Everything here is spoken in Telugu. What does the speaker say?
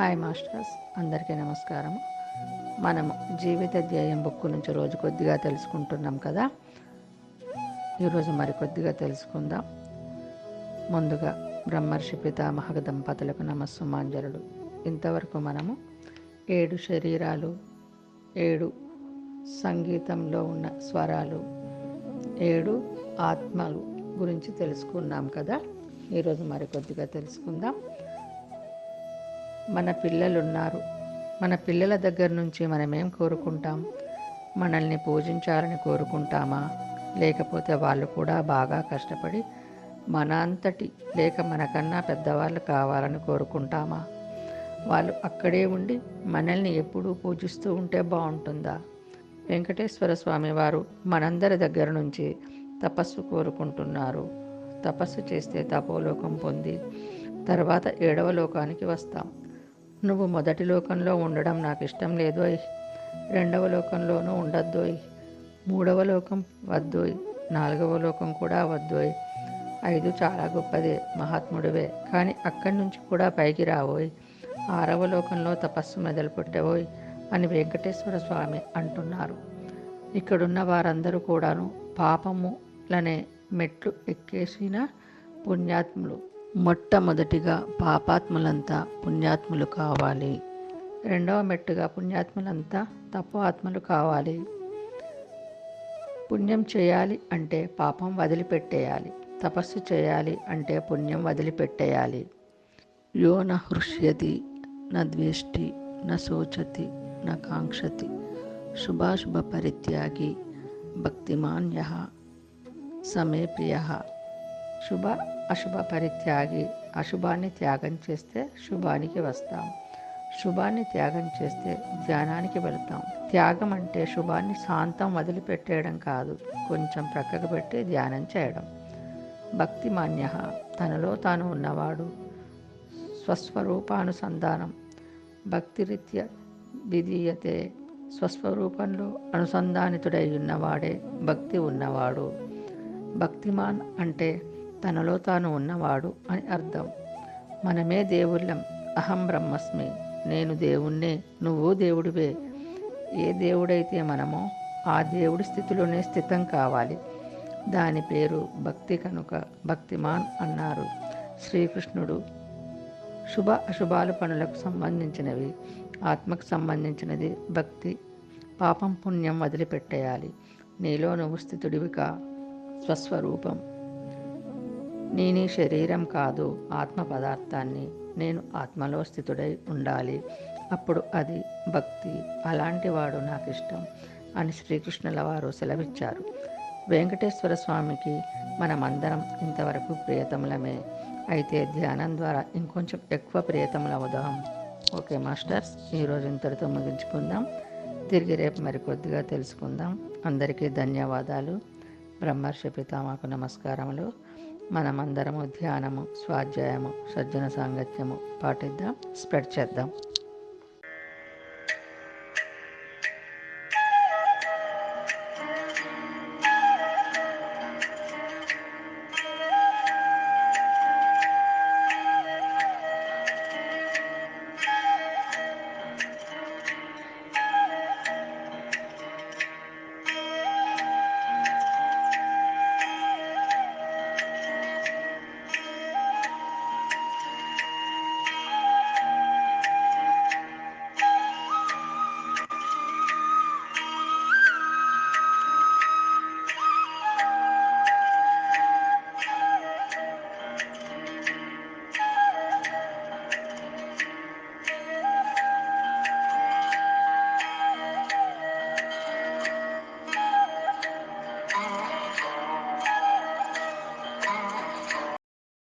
హాయ్ మాస్టర్స్ అందరికీ నమస్కారం. మనము జీవిత ధ్యేయం బుక్ నుంచి రోజు కొద్దిగా తెలుసుకుంటున్నాం కదా? ఈరోజు మరి కొద్దిగా తెలుసుకుందాం. ముందుగా బ్రహ్మర్షి పితామహ దంపతులకు నమస్సుమాంజలుడు ఇంతవరకు మనము ఏడు శరీరాలు ఏడు సంగీతంలో ఉన్న స్వరాలు ఏడు ఆత్మలు గురించి తెలుసుకున్నాం కదా? ఈరోజు మరి కొద్దిగా తెలుసుకుందాం. మన పిల్లలున్నారు. మన పిల్లల దగ్గర నుంచి మనమేం కోరుకుంటాం? మనల్ని పూజించాలని కోరుకుంటామా? లేకపోతే వాళ్ళు కూడా బాగా కష్టపడి మన అంతటి లేక మనకన్నా పెద్దవాళ్ళు కావాలని కోరుకుంటామా? వాళ్ళు అక్కడే ఉండి మనల్ని ఎప్పుడూ పూజిస్తూ ఉంటే బాగుంటుందా? వెంకటేశ్వర స్వామి వారు మనందరి దగ్గర నుంచి తపస్సు కోరుకుంటున్నారు. తపస్సు చేస్తే తపోలోకం పొంది తర్వాత ఏడవ లోకానికి వస్తాం. నువ్వు మొదటి లోకంలో ఉండడం నాకు ఇష్టం లేదోయ్ రెండవ లోకంలోనూ ఉండొద్దోయ్ మూడవ లోకం వద్దోయ్ నాలుగవ లోకం కూడా వద్దోయ్ ఐదు చాలా గొప్పదే మహాత్ముడివే. కానీ అక్కడి నుంచి కూడా పైకి రావోయ్ ఆరవ లోకంలో తపస్సు మెదలు పెట్టవోయ్ అని వెంకటేశ్వర స్వామి అంటున్నారు. ఇక్కడున్న వారందరూ కూడాను పాపములనే మెట్లు ఎక్కేసిన పుణ్యాత్ములు. మొట్టమొదటిగా పాపాత్ములంతా పుణ్యాత్ములు కావాలి. రెండవ మెట్టుగా పుణ్యాత్ములంతా తప్పు ఆత్మలు కావాలి. పుణ్యం చేయాలి అంటే పాపం వదిలిపెట్టేయాలి. తపస్సు చేయాలి అంటే పుణ్యం వదిలిపెట్టేయాలి. యో న హృష్యతి న ద్వేష్టి న శోచతి న కాంక్షతి శుభాశుభ పరిత్యాగి భక్తిమాన్య సమే ప్రియ. శుభ అశుభ పరిత్యాగి అశుభాన్ని త్యాగం చేస్తే శుభానికి వస్తాం. శుభాన్ని త్యాగం చేస్తే ధ్యానానికి వెళతాం. త్యాగం అంటే శుభాన్ని శాంతం వదిలిపెట్టేయడం కాదు కొంచెం ప్రక్కకు పెట్టి ధ్యానం చేయడం. భక్తి మాన్య తనలో తాను ఉన్నవాడు. స్వస్వరూపానుసంధానం. భక్తిరీత్య విధీయతే స్వస్వరూపంలో అనుసంధానితుడై ఉన్నవాడే భక్తి ఉన్నవాడు. భక్తిమాన్ అంటే తనలో తాను ఉన్నవాడు అని అర్థం. మనమే దేవుళ్ళం. అహం బ్రహ్మస్మి. నేను దేవుణ్ణే నువ్వు దేవుడివే. ఏ దేవుడైతే మనమో ఆ దేవుడి స్థితిలోనే స్థితం కావాలి. దాని పేరు భక్తి కనుక భక్తిమాన్ అన్నారు. శ్రీకృష్ణుడు శుభ అశుభాల పనులకు సంబంధించినవి. ఆత్మకు సంబంధించినది భక్తి. పాపం పుణ్యం వదిలిపెట్టేయాలి. నీలో నువ్వు స్థితుడివిగా స్వస్వరూపం. నేనే శరీరం కాదు ఆత్మ పదార్థాన్ని నేను ఆత్మలో స్థితుడై ఉండాలి. అప్పుడు అది భక్తి అలాంటి వాడు నాకు ఇష్టం అని శ్రీకృష్ణుల వారు సెలవిచ్చారు. వెంకటేశ్వర స్వామికి మనమందరం ఇంతవరకు ప్రియతములమే. అయితే ధ్యానం ద్వారా ఇంకొంచెం ఎక్కువ ప్రియతములవుదాం. ఓకే మాస్టర్స్ ఈరోజు ఇంతటితో ముగించుకుందాం. తిరిగి రేపు మరికొద్దిగా తెలుసుకుందాం. అందరికీ ధన్యవాదాలు. బ్రహ్మర్షి పితామకు నమస్కారములు. మనమందరము ధ్యానము స్వాధ్యాయము సజ్జన సాంగత్యము పాటిద్దాం స్ప్రెడ్ చేద్దాం.